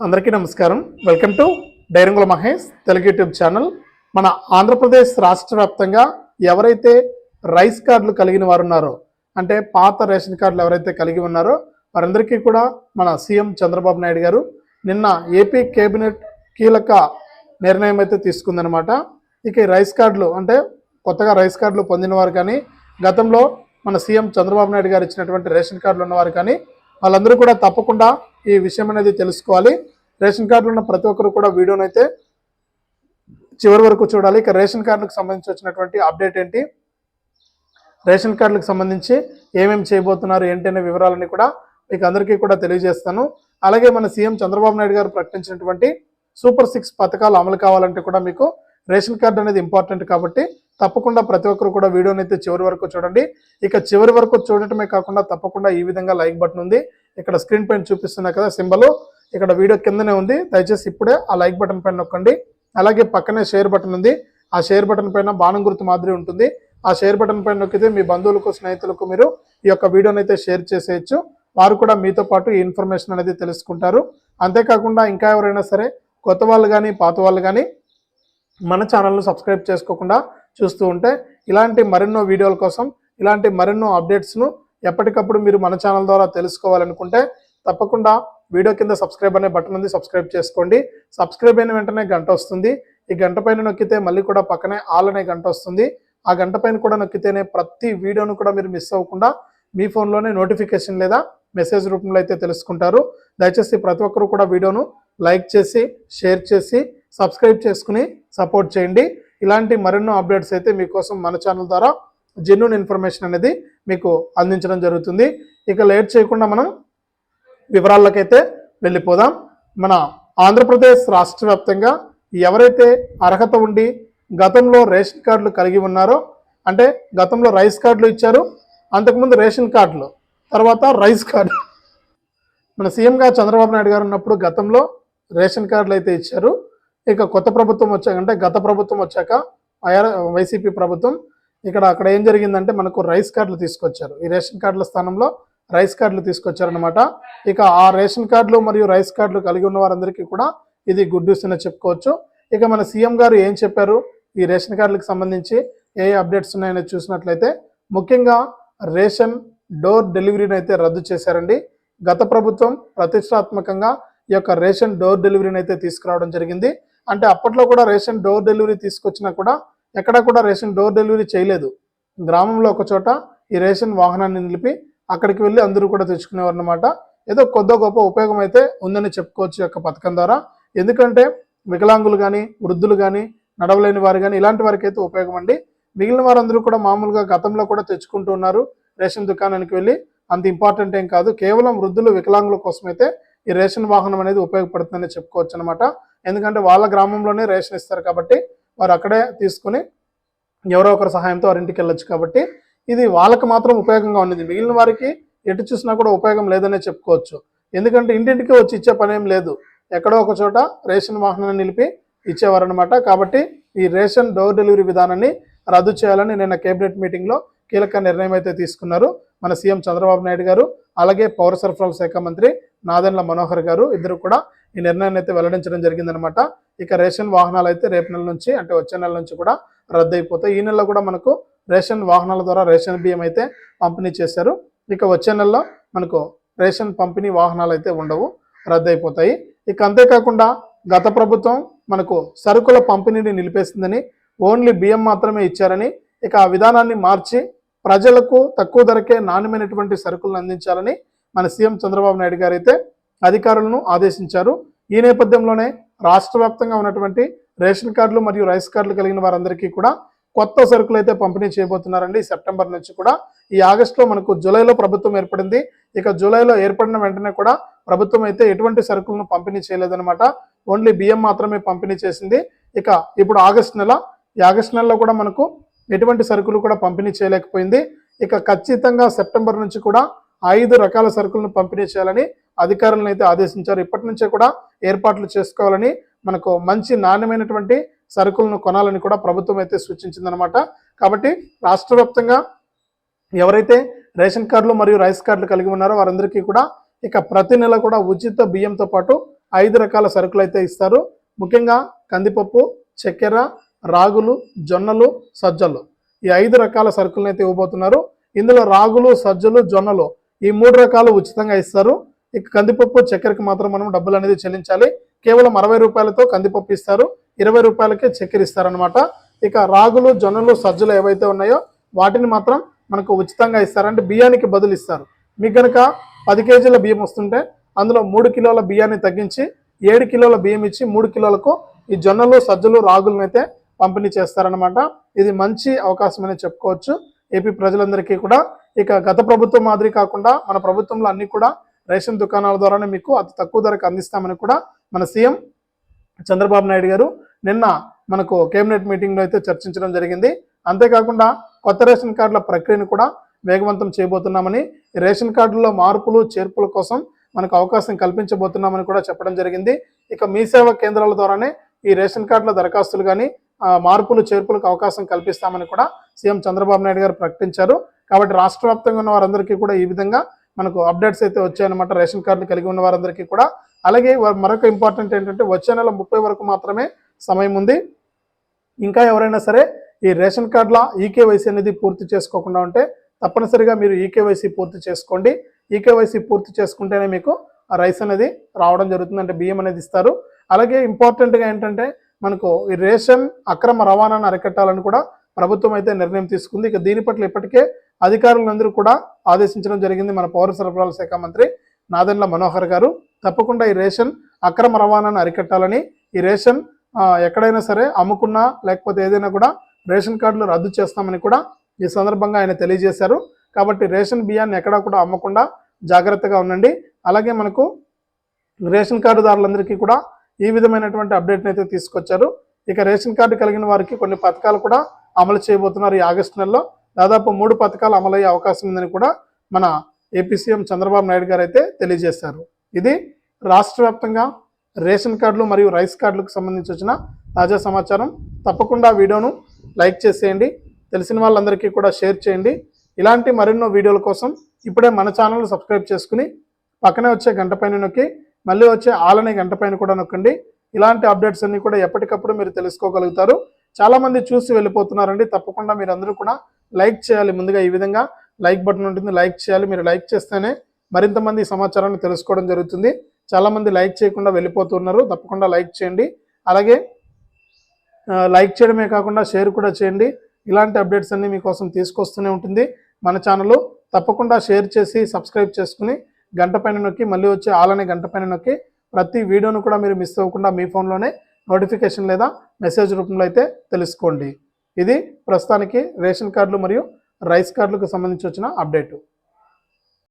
అందరికీ నమస్కారం. Welcome to Dairangula Mahesh Telugu YouTube channel. మన ఆంధ్రప్రదేశ్ రాష్ట్ర వ్యాప్తంగా ఎవరైతే రైస్ కార్డులు కలిగిన వారు ఉన్నారో అంటే పాత రేషన్ కార్డులు ఎవరైతే కలిగి ఉన్నారో వారందరికీ కూడా మన సీఎం చంద్రబాబు నాయుడు గారు నిన్న ఏపీ కేబినెట్ కీలక నిర్ణయం అయితే తీసుకుందనమాట ఇక రైస్ కార్డులు అంటే కొత్తగా రైస్ కార్డులు పొందిన వారు కానీ గతంలో మన సీఎం చంద్రబాబు నాయుడు గారు ఇచ్చినటువంటి రేషన్ కార్డులు ఉన్నవారు కానీ వాళ్ళందరూ కూడా తప్పకుండా ఈ విషయం అనేది తెలుసుకోవాలి. రేషన్ కార్డులు ఉన్న ప్రతి ఒక్కరు కూడా వీడియోని అయితే చివరి వరకు చూడాలి. ఇక రేషన్ కార్డులకు సంబంధించి వచ్చినటువంటి అప్డేట్ ఏంటి? రేషన్ కార్డులకు సంబంధించి ఏమేమి చేయబోతున్నారు? ఏంటి అనే వివరాలన్నీ కూడా మీకు అందరికీ కూడా తెలియజేస్తాను. అలాగే మన సీఎం చంద్రబాబు నాయుడు గారు ప్రకటించినటువంటి సూపర్ సిక్స్ పథకాలు అమలు కావాలంటే కూడా మీకు రేషన్ కార్డు అనేది ఇంపార్టెంట్ కాబట్టి తప్పకుండా ప్రతి ఒక్కరు కూడా వీడియోని అయితే చివరి వరకు చూడండి. ఇక చివరి వరకు చూడటమే కాకుండా తప్పకుండా ఈ విధంగా లైక్ బటన్ ఉంది. ఇక్కడ స్క్రీన్ పైన చూపిస్తున్నా కదా సింబల్ ఇక్కడ వీడియో కిందనే ఉంది. దయచేసి ఇప్పుడే ఆ లైక్ బటన్ పైన నొక్కండి. అలాగే పక్కనే షేర్ బటన్ ఉంది. ఆ షేర్ బటన్ పైన బాణం గుర్తు మాదిరి ఉంటుంది. ఆ షేర్ బటన్ పైన నొక్కితే మీ బంధువులకు స్నేహితులకు మీరు ఈ యొక్క వీడియోని అయితే షేర్ చేసేయచ్చు. వారు కూడా మీతో పాటు ఈ ఇన్ఫర్మేషన్ అనేది తెలుసుకుంటారు. అంతేకాకుండా ఇంకా ఎవరైనా సరే కొత్త వాళ్ళు కానీ పాత వాళ్ళు కానీ మన ఛానల్ను సబ్స్క్రైబ్ చేసుకోకుండా చూస్తూ ఉంటే ఇలాంటి మరెన్నో వీడియోల కోసం ఇలాంటి మరెన్నో అప్డేట్స్ను ఎప్పటికప్పుడు మీరు మన ఛానల్ ద్వారా తెలుసుకోవాలనుకుంటే తప్పకుండా వీడియో కింద సబ్స్క్రైబ్ అనే బటన్ ఉంది సబ్స్క్రైబ్ చేసుకోండి. సబ్స్క్రైబ్ అయిన వెంటనే గంట వస్తుంది. ఈ గంట పైన నొక్కితే మళ్ళీ కూడా పక్కనే ఆల్ అనే గంట వస్తుంది. ఆ గంట పైన కూడా నొక్కితేనే ప్రతి వీడియోను కూడా మీరు మిస్ అవ్వకుండా మీ ఫోన్లోనే నోటిఫికేషన్ లేదా మెసేజ్ రూపంలో అయితే తెలుసుకుంటారు. దయచేసి ప్రతి ఒక్కరు కూడా వీడియోను లైక్ చేసి షేర్ చేసి సబ్స్క్రైబ్ చేసుకుని సపోర్ట్ చేయండి. ఇలాంటి మరెన్నో అప్డేట్స్ అయితే మీకోసం మన ఛానల్ ద్వారా జెన్యున్ ఇన్ఫర్మేషన్ అనేది మీకు అందించడం జరుగుతుంది. ఇక లేట్ చేయకుండా మనం వివరాలకైతే వెళ్ళిపోదాం. మన ఆంధ్రప్రదేశ్ రాష్ట్ర వ్యాప్తంగా ఎవరైతే అర్హత ఉండి గతంలో రేషన్ కార్డులు కలిగి ఉన్నారో అంటే గతంలో రైస్ కార్డులు ఇచ్చారు అంతకుముందు రేషన్ కార్డులు తర్వాత రైస్ కార్డు. మన సీఎంగా చంద్రబాబు నాయుడు గారు ఉన్నప్పుడు గతంలో రేషన్ కార్డులు అయితే ఇచ్చారు. ఇక కొత్త ప్రభుత్వం వచ్చాక అంటే గత ప్రభుత్వం వచ్చాక ఐఆర్ వైసీపీ ప్రభుత్వం ఇక్కడ అక్కడ ఏం జరిగిందంటే మనకు రైస్ కార్డులు తీసుకొచ్చారు. ఈ రేషన్ కార్డుల స్థానంలో రైస్ కార్డులు తీసుకొచ్చారనమాట ఇక ఆ రేషన్ కార్డులు మరియు రైస్ కార్డులు కలిగి ఉన్న వారందరికీ కూడా ఇది గుడ్ న్యూస్ అని చెప్పుకోవచ్చు. ఇక మన సీఎం గారు ఏం చెప్పారు? ఈ రేషన్ కార్డులకు సంబంధించి ఏ అప్డేట్స్ ఉన్నాయని చూసినట్లయితే ముఖ్యంగా రేషన్ డోర్ డెలివరీని అయితే రద్దు చేశారండి. గత ప్రభుత్వం ప్రతిష్టాత్మకంగా ఈ యొక్క రేషన్ డోర్ డెలివరీని అయితే తీసుకురావడం జరిగింది. అంటే అప్పట్లో కూడా రేషన్ డోర్ డెలివరీ తీసుకొచ్చినా కూడా ఎక్కడా కూడా రేషన్ డోర్ డెలివరీ చేయలేదు. గ్రామంలో ఒక చోట ఈ రేషన్ వాహనాన్ని నిలిపి అక్కడికి వెళ్ళి అందరూ కూడా తెచ్చుకునేవారు అనమాట ఏదో కొద్ది గొప్ప ఉపయోగం అయితే ఉందని చెప్పుకోవచ్చు యొక్క పథకం ద్వారా. ఎందుకంటే వికలాంగులు కానీ వృద్ధులు కానీ నడవలేని వారు కానీ ఇలాంటి వారికి అయితే ఉపయోగం అండి. మిగిలిన వారందరూ కూడా మామూలుగా గతంలో కూడా తెచ్చుకుంటూ ఉన్నారు. రేషన్ దుకాణానికి వెళ్ళి అంత ఇంపార్టెంట్ ఏం కాదు. కేవలం వృద్ధులు వికలాంగుల కోసమైతే ఈ రేషన్ వాహనం అనేది ఉపయోగపడుతుందని చెప్పుకోవచ్చు అనమాట ఎందుకంటే వాళ్ళ గ్రామంలోనే రేషన్ ఇస్తారు కాబట్టి వారు అక్కడే తీసుకుని ఎవరో ఒకరి సహాయంతో వారి ఇంటికి వెళ్ళొచ్చు. కాబట్టి ఇది వాళ్ళకి మాత్రం ఉపయోగంగా ఉన్నది. మిగిలిన వారికి ఎటు చూసినా కూడా ఉపయోగం లేదనే చెప్పుకోవచ్చు. ఎందుకంటే ఇంటింటికి వచ్చి ఇచ్చే పనేం లేదు. ఎక్కడో ఒక చోట రేషన్ వాహనాన్ని నిలిపి ఇచ్చేవారనమాట కాబట్టి ఈ రేషన్ డోర్ డెలివరీ విధానాన్ని రద్దు చేయాలని నిన్న కేబినెట్ మీటింగ్లో కీలక నిర్ణయం అయితే తీసుకున్నారు మన సీఎం చంద్రబాబు నాయుడు గారు. అలాగే పౌర సరఫరాల శాఖ మంత్రి నాదెండ్ల మనోహర్ గారు ఇద్దరు కూడా ఈ నిర్ణయాన్ని అయితే వెల్లడించడం జరిగిందనమాట ఇక రేషన్ వాహనాలు అయితే రేపు నెల నుంచి అంటే వచ్చే నెల నుంచి కూడా రద్దు అయిపోతాయి ఈ నెలలో కూడా మనకు రేషన్ వాహనాల ద్వారా రేషన్ బియ్యం అయితే పంపిణీ చేశారు. ఇక వచ్చే నెలలో మనకు రేషన్ పంపిణీ వాహనాలు అయితే ఉండవు రద్దు అయిపోతాయి ఇక అంతేకాకుండా గత ప్రభుత్వం మనకు సరుకుల పంపిణీని నిలిపేసిందని ఓన్లీ బియ్యం మాత్రమే ఇచ్చారని ఇక ఆ విధానాన్ని మార్చి ప్రజలకు తక్కువ ధరకే నాణ్యమైనటువంటి సరుకులను అందించాలని మన సీఎం చంద్రబాబు నాయుడు గారు అయితే అధికారులను ఆదేశించారు. ఈ నేపథ్యంలోనే రాష్ట్ర వ్యాప్తంగా ఉన్నటువంటి రేషన్ కార్డులు మరియు రైస్ కార్డులు కలిగిన వారందరికీ కూడా కొత్త సరుకులు అయితే పంపిణీ చేయబోతున్నారండి. సెప్టెంబర్ నుంచి కూడా. ఈ ఆగస్టులో మనకు జూలైలో ప్రభుత్వం ఏర్పడింది. ఇక జూలైలో ఏర్పడిన వెంటనే కూడా ప్రభుత్వం అయితే ఎటువంటి సరుకులను పంపిణీ చేయలేదన్నమాట. ఓన్లీ బియ్యం మాత్రమే పంపిణీ చేసింది. ఇక ఇప్పుడు ఆగస్ట్ నెల. ఈ ఆగస్ట్ నెలలో కూడా మనకు ఎటువంటి సరుకులు కూడా పంపిణీ చేయలేకపోయింది. ఇక ఖచ్చితంగా సెప్టెంబర్ నుంచి కూడా ఐదు రకాల సరుకులను పంపిణీ చేయాలని అధికారులను అయితే ఆదేశించారు. ఇప్పటి నుంచే కూడా ఏర్పాట్లు చేసుకోవాలని మనకు మంచి నాణ్యమైనటువంటి సరుకులను కొనాలని కూడా ప్రభుత్వం అయితే సూచించిందనమాట కాబట్టి రాష్ట్ర వ్యాప్తంగా ఎవరైతే రేషన్ కార్డులు మరియు రైస్ కార్డులు కలిగి ఉన్నారో వారందరికీ కూడా ఇక ప్రతి నెల కూడా ఉచిత బియ్యంతో పాటు ఐదు రకాల సరుకులు అయితే ఇస్తారు. ముఖ్యంగా కందిపప్పు చక్కెర రాగులు జొన్నలు సజ్జలు ఈ ఐదు రకాల సరుకులను అయితే ఇవ్వబోతున్నారు. ఇందులో రాగులు సజ్జలు జొన్నలు ఈ మూడు రకాలు ఉచితంగా ఇస్తారు. ఇక కందిపప్పు చక్కెరకి మాత్రం మనం డబ్బులు అనేది చెల్లించాలి. కేవలం అరవై రూపాయలతో కందిపప్పు ఇస్తారు. ఇరవై రూపాయలకే చక్కెర ఇస్తారనమాట ఇక రాగులు జొన్నలు సజ్జలు ఏవైతే ఉన్నాయో వాటిని మాత్రం మనకు ఉచితంగా ఇస్తారు అంటే బియ్యానికి బదులు ఇస్తారు. మీకు కనుక పది కేజీల బియ్యం వస్తుంటే అందులో మూడు కిలోల బియ్యాన్ని తగ్గించి ఏడు కిలోల బియ్యం ఇచ్చి మూడు కిలోలకు ఈ జొన్నలు సజ్జలు రాగులను అయితే పంపిణీ చేస్తారనమాట ఇది మంచి అవకాశం అని చెప్పుకోవచ్చు. ఏపీ ప్రజలందరికీ కూడా. ఇక గత ప్రభుత్వం మాదిరి కాకుండా మన ప్రభుత్వంలో అన్నీ కూడా రేషన్ దుకాణాల ద్వారానే మీకు అతి తక్కువ ధరకు అందిస్తామని కూడా మన సీఎం చంద్రబాబు నాయుడు గారు నిన్న మనకు కేబినెట్ మీటింగ్లో అయితే చర్చించడం జరిగింది. అంతేకాకుండా కొత్త రేషన్ కార్డుల ప్రక్రియను కూడా వేగవంతం చేయబోతున్నామని ఈ రేషన్ కార్డుల్లో మార్పులు చేర్పుల కోసం మనకు అవకాశం కల్పించబోతున్నామని కూడా చెప్పడం జరిగింది. ఇక మీ సేవా కేంద్రాల ద్వారానే ఈ రేషన్ కార్డుల దరఖాస్తులు కానీ మార్పులు చేర్పులకు అవకాశం కల్పిస్తామని కూడా సీఎం చంద్రబాబు నాయుడు గారు ప్రకటించారు. కాబట్టి రాష్ట్ర వ్యాప్తంగా ఉన్న వారందరికీ కూడా ఈ విధంగా మనకు అప్డేట్స్ అయితే వచ్చాయన్నమాట. రేషన్ కార్డులు కలిగి ఉన్న వారందరికీ కూడా. అలాగే మరొక ఇంపార్టెంట్ ఏంటంటే వచ్చే నెల ముప్పై వరకు మాత్రమే సమయం ఉంది. ఇంకా ఎవరైనా సరే ఈ రేషన్ కార్డుల ఈకేవైసీ అనేది పూర్తి చేసుకోకుండా ఉంటే తప్పనిసరిగా మీరు ఈకేవైసీ పూర్తి చేసుకోండి. ఈకేవైసీ పూర్తి చేసుకుంటేనే మీకు ఆ రైస్ అనేది రావడం జరుగుతుంది అంటే బియ్యం అనేది ఇస్తారు. అలాగే ఇంపార్టెంట్గా ఏంటంటే మనకు ఈ రేషన్ అక్రమ రవాణాను అరికట్టాలని కూడా ప్రభుత్వం అయితే నిర్ణయం తీసుకుంది. ఇక దీని పట్ల ఇప్పటికే అధికారులందరూ కూడా ఆదేశించడం జరిగింది మన పౌర సరఫరాల శాఖ మంత్రి నాదెండ్ల మనోహర్ గారు. తప్పకుండా ఈ రేషన్ అక్రమ రవాణాను అరికట్టాలని ఈ రేషన్ ఎక్కడైనా సరే అమ్ముకున్నా లేకపోతే ఏదైనా కూడా రేషన్ కార్డులు రద్దు చేస్తామని కూడా ఈ సందర్భంగా ఆయన తెలియజేశారు. కాబట్టి రేషన్ బియ్యాన్ని ఎక్కడా కూడా అమ్మకుండా జాగ్రత్తగా ఉండండి. అలాగే మనకు రేషన్ కార్డుదారులందరికీ కూడా ఈ విధమైనటువంటి అప్డేట్ని అయితే తీసుకొచ్చారు. ఇక రేషన్ కార్డు కలిగిన వారికి కొన్ని పథకాలు కూడా అమలు చేయబోతున్నారు ఈ ఆగస్టు నెలలో. దాదాపు మూడు పథకాలు అమలయ్యే అవకాశం ఉందని కూడా మన ఏపీ సీఎం చంద్రబాబు నాయుడు గారు అయితే తెలియజేశారు. ఇది రాష్ట్ర వ్యాప్తంగా రేషన్ కార్డులు మరియు రైస్ కార్డులకు సంబంధించి వచ్చిన తాజా సమాచారం. తప్పకుండా వీడియోను లైక్ చేసేయండి. తెలిసిన వాళ్ళందరికీ కూడా షేర్ చేయండి. ఇలాంటి మరెన్నో వీడియోల కోసం ఇప్పుడే మన ఛానల్ సబ్స్క్రైబ్ చేసుకుని పక్కనే వచ్చే గంట పైన నొక్కి మళ్ళీ వచ్చే ఆలనే గంట పైన కూడా నొక్కండి. ఇలాంటి అప్డేట్స్ అన్నీ కూడా ఎప్పటికప్పుడు మీరు తెలుసుకోగలుగుతారు. చాలామంది చూసి వెళ్ళిపోతున్నారండి. తప్పకుండా మీరు అందరూ కూడా లైక్ చేయాలి ముందుగా ఈ విధంగా. లైక్ బటన్ ఉంటుంది లైక్ చేయాలి. మీరు లైక్ చేస్తేనే మరింత మంది ఈ సమాచారాన్ని తెలుసుకోవడం జరుగుతుంది. చాలామంది లైక్ చేయకుండా వెళ్ళిపోతున్నారు. తప్పకుండా లైక్ చేయండి. అలాగే లైక్ చేయడమే కాకుండా షేర్ కూడా చేయండి. ఇలాంటి అప్డేట్స్ అన్నీ మీకోసం తీసుకొస్తూనే ఉంటుంది. మన ఛానల్ తప్పకుండా షేర్ చేసి సబ్స్క్రైబ్ చేసుకుని గంట పైన నొక్కి మళ్ళీ వచ్చే ఆలనే గంట పైన నొక్కి ప్రతి వీడియోను కూడా మీరు మిస్ అవ్వకుండా మీ ఫోన్లోనే నోటిఫికేషన్ లేదా మెసేజ్ రూపంలో అయితే తెలుసుకోండి. ఇది ప్రస్తుతానికి రేషన్ కార్డులు మరియు రైస్ కార్డులకు సంబంధించి వచ్చిన అప్డేటు.